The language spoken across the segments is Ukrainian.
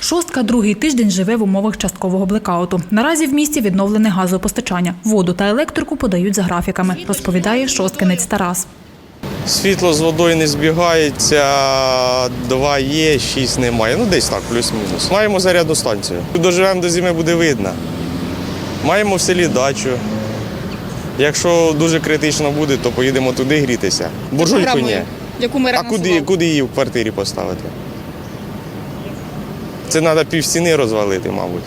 Шостка другий тиждень живе в умовах часткового блекауту. Наразі в місті відновлене газопостачання. Воду та електрику подають за графіками, розповідає шосткинець Тарас. Світло з водою не збігається, два є, шість немає. Ну десь так, плюс-мінус. Маємо зарядну станцію. Доживемо до зими, буде видно. Маємо в селі дачу. Якщо дуже критично буде, то поїдемо туди грітися. Буржуйку ні. яку ми А куди, куди її в квартирі поставити? Це треба пів стіни розвалити, мабуть.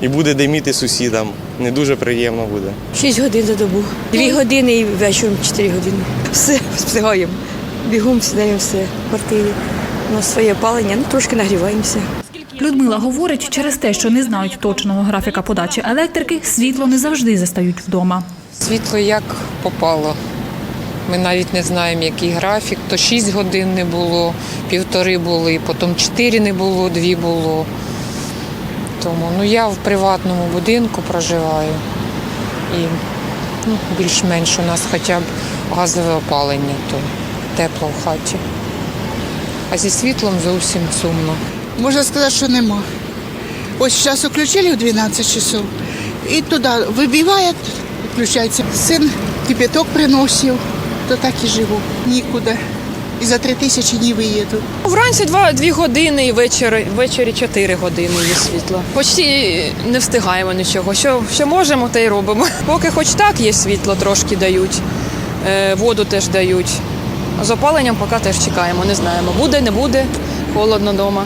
І буде диміти сусідам. Не дуже приємно буде. 6 годин за добу. Дві години і вечором 4 години. Все встигаємо. Бігом сідаємо все в квартирі. У нас своє опалення, ну трошки нагріваємося. Людмила говорить, через те, що не знають точного графіка подачі електрики, світло не завжди застають вдома. Світло як попало. Ми навіть не знаємо, який графік. То 6 годин не було, півтори були, потім 4 не було, 2 було. Тому ну, я в приватному будинку проживаю і ну, більш-менш у нас хоча б газове опалення, то тепло в хаті. А зі світлом зовсім сумно. Можна сказати, що нема. Ось зараз включили в 12 часов, і туди вибиває, включається. Син кипяток приносив, то так і живу. Нікуди. І за три тисячі не виїду. Вранці два дві години і ввечері, ввечері чотири години є світло. Почти не встигаємо нічого. Що, що можемо, те й робимо. Поки хоч так є світло, трошки дають, е, воду теж дають. З опаленням поки теж чекаємо, не знаємо. Буде, не буде, холодно вдома.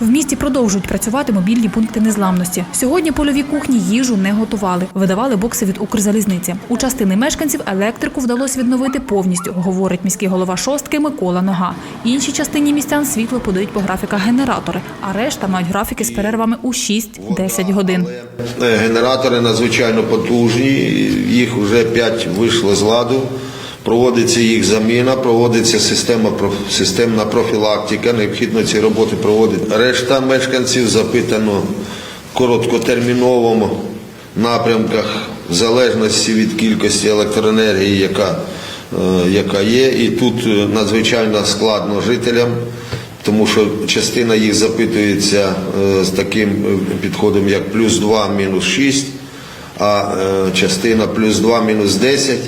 В місті продовжують працювати мобільні пункти незламності. Сьогодні польові кухні їжу не готували, видавали бокси від Укрзалізниці. У частини мешканців електрику вдалося відновити повністю, говорить міський голова шостки Микола Нога. Іншій частині містян світло подають по графіках генератори, а решта мають графіки з перервами у 6-10 годин. Е, Генератори надзвичайно потужні, їх вже 5 вийшли з ладу. Проводиться їх заміна, проводиться система, системна профілактика, необхідно ці роботи проводити. Решта мешканців запитано короткотерміновому напрямках, в залежності від кількості електроенергії, яка, е, яка є. І тут е, надзвичайно складно жителям, тому що частина їх запитується е, з таким підходом, як плюс 2, мінус 6, а частина плюс 2, мінус 10.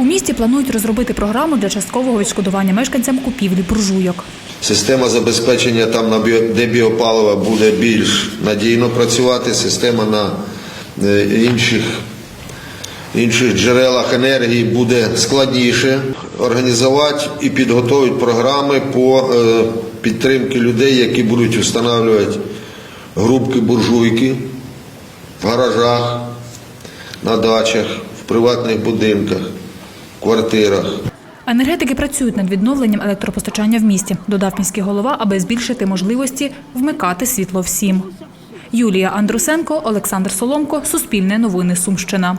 У місті планують розробити програму для часткового відшкодування мешканцям купівлі буржуйок. Система забезпечення там, на біопалива буде більш надійно працювати, система на е, інших, інших джерелах енергії буде складніше. Організувати і підготувати програми по е, підтримки людей, які будуть встановлювати грубки буржуйки в гаражах, на дачах, в приватних будинках, квартирах. Енергетики працюють над відновленням електропостачання в місті, додав міський голова, аби збільшити можливості вмикати світло всім. Юлія Андрусенко, Олександр Соломко, Суспільне новини Сумщина.